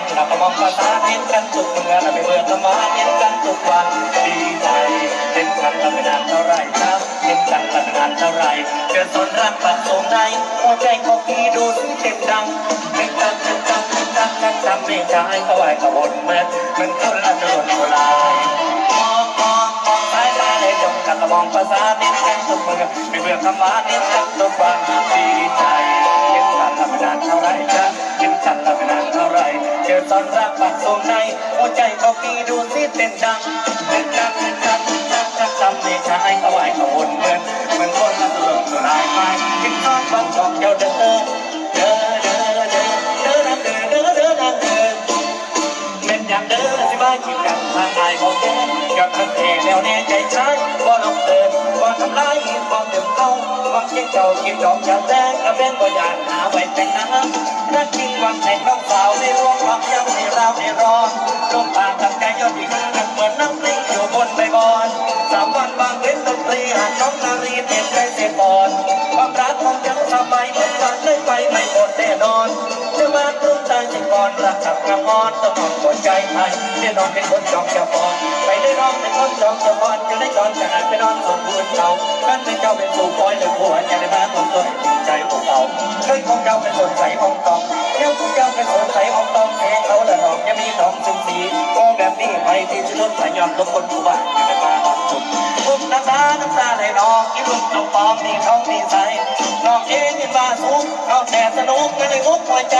องเราก็มองภาษาเน้นกันทุกเมื่อเราไปเบื่อกันมาเห็นกันทุกวันดีใจเห็นกันเราไม่นานเท่าไรครับเห็นกันเราไม่นานเท่าไรเกิดตอนรักปักตรงในหัวใจของพี่ดูสิเต็มดังเป็นกันเป็นกันเป็นกันกันจำไม่ได้เขาไหวเขาวนเมือมือนคนละโดนโบราณมองมองมองสายตาเลยจงกับมองภาษาเน้นกันทุกเมื่อไม่เบื่อคำว่าเน้นกันทุกวันดีใจเห็นกันเราไม่นานเท่าไรครับเห็นกันแล้วไม่นาน จอตอนรักปักตรงในหัวใจของพี่ดูสิเต้นดังเต้นดังเต้นดังเต้นดังจักจำไม่ใช่เขาไหวเขาวนเหมือนเหมือนคนละตัวตัวลายไปกินข้าวบางชองเดียวเด้อเด้อเด้อเด้อเด้อนังเด้อเด้อเด้อนังเด้อเป็นอย่างเด้อสิบ้าคิดกันทางกายของแกกับทันเทแล้วแน่ใจใช้บ่ลองเดินบ่ทำลายบ่เดิมเข้าบ่เก่งเจ้ากินดอกจะแดงก ระเป็นบ่ยานหาไว้แต่งน้ำนักกินวันแต่งน้องสาวในรวงความยังในราวในรอนลมปากกับใจยอดดีกันเหมือนน้ำปลิ้งอยู่บนใบบอนสามวันบางเว้นดนตรีหาน้องนารีเต็มใจเสียก่อนความรักของยังทำไมเหมือนวันได้ไปไม่หมดแน่นอนจะมาตรุ่งตาจิก่อนรักกับกระมอนต้องนอนกดใจไทยแน่นอนเป็นคนจอมจะปอนไปได้ร้องเป็นคนจอมจะปอนจะได้ตอนจะอ่านไปนอนสมบูรณ์เขากันเป็นเจ้าเป็นผู้คอยหรือผัวจะได้มาตรงตัว จะมีน้องจึงสีโอ้แบบนี้ไปที่ชุดพยยอมทุกคนผู้บ้านจะได้มาของคุณทุกน้ำตาน้ำตาไหลนองอีลุกน้องปอมนี่ท้องนี่ใสน้องเองนี่บ้าสูงเอาแต่สนุกไม่ได้มุกหัวใจ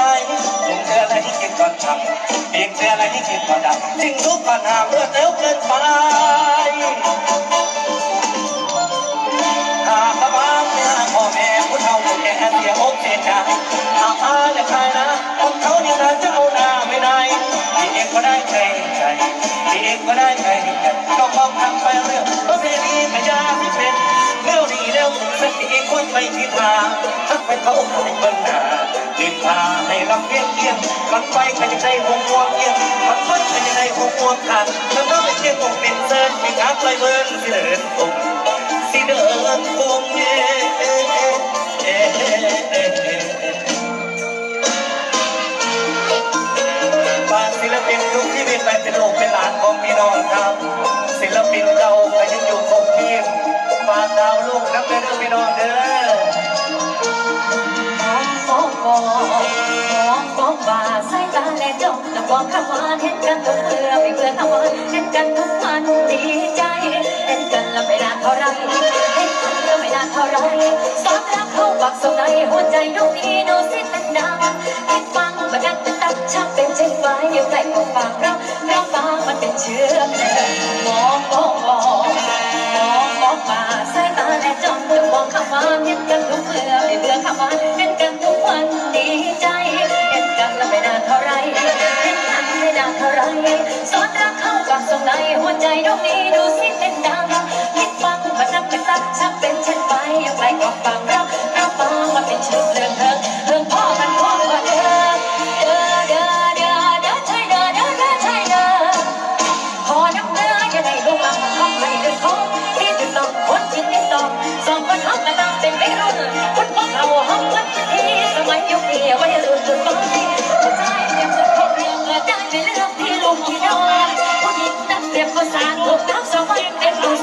ถึงเธออะไรที่กินก่อนทำเพียงเธออะไรที่กินก่อนดับทิ้งทุกปัญหาเมื่อเร็วเกินไปหากพระบางไม่หาพ่อแม่ผู้เฒ่าผู้แก่เสียอกเสียใจหากอาและใครนะ ก็ได้ใจใจพี่เองก็ได้ใจแต่ก็มองทางไปเรื่องประเพณีพยากที่เป็นเร็วดีเร็วสักทีเองคนไม่คิดทางทักไปเขาให้เบิ่งหน้าดินพาให้ลำเลียงเอียงมันไปใครจะได้หงวงเอียงมันไปใครจะได้หงวงขาดแล้วก็ไม่เที่ยงคงเป็นเซิร์ฟมีการไปเบิ่งสิเดินตุ่มสิเดินคง จ้องแล้วบอกคำว่าเห็นกันทุกเมื่อไม่เบื่อคำว่าเห็นกันทุกวันดีใจเห็นกันแล้วไม่นานเท่าไรเห็นกันแล้วไม่นานเท่าไรสอนรักเข้าปักสในหัวใจดวงนี้ดูสิเป็นดาคิดฟังบันดันเป็นตับช่างเป็นเช่นไฟอยู่ใกล้ของปากเราเราฟังมันเป็นเชื้อมอง ในหัวใจดวงนี้ดูสิเป็นดังคิดฟังมันนับเป็นตักชักเป็นเช่นไปอยู่ไกลกว่าฟังราเรา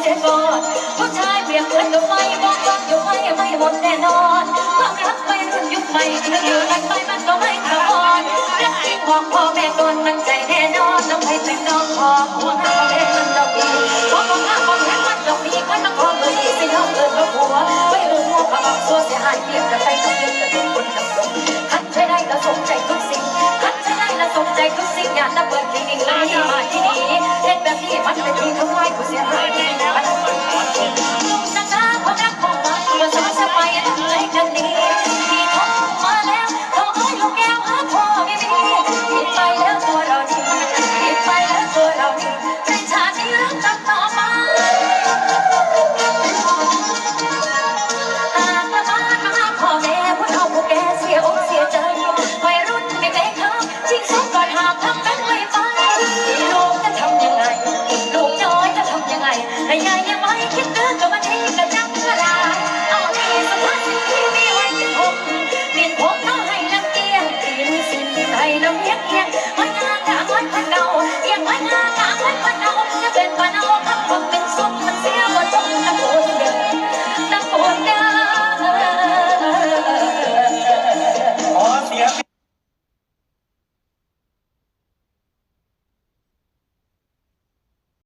ยก่อนผู้ชายเปรียบเหมือนกับไฟมองฟังอยู่ไม่ไม่หมดแน่นอนความรักวัยรุ่นยุคใหม่ที่อยู่กันไปมันก็ไม่ถาวรรักจริงของพ่อแม่ก่อนมันใจแน่นอนน้องให้เป็นน้องของหัวหน้าพ่อแม่มันดอกดีขอของหน้าของแม่มันดอกดีมันต้องขอมือสิน้องเอิญกับหัวไม่รู้หัวเขาบอกสัวเสียหายเปรียบกับไปต้องยึดแต่เป็นคนดำรงคัดใช้ได้แล้วสมใจทุกสิ่งคัดใช้ได้แล้วสมใจทุกสิ่งอย่าตะเบิดที่นิ่งเลย lưng nhắc nhắc Mắt ngã cả mắt bắt đầu Nhắc mắt ngã cả mắt bắt đầu Nhắc bên qua nó khắp bậc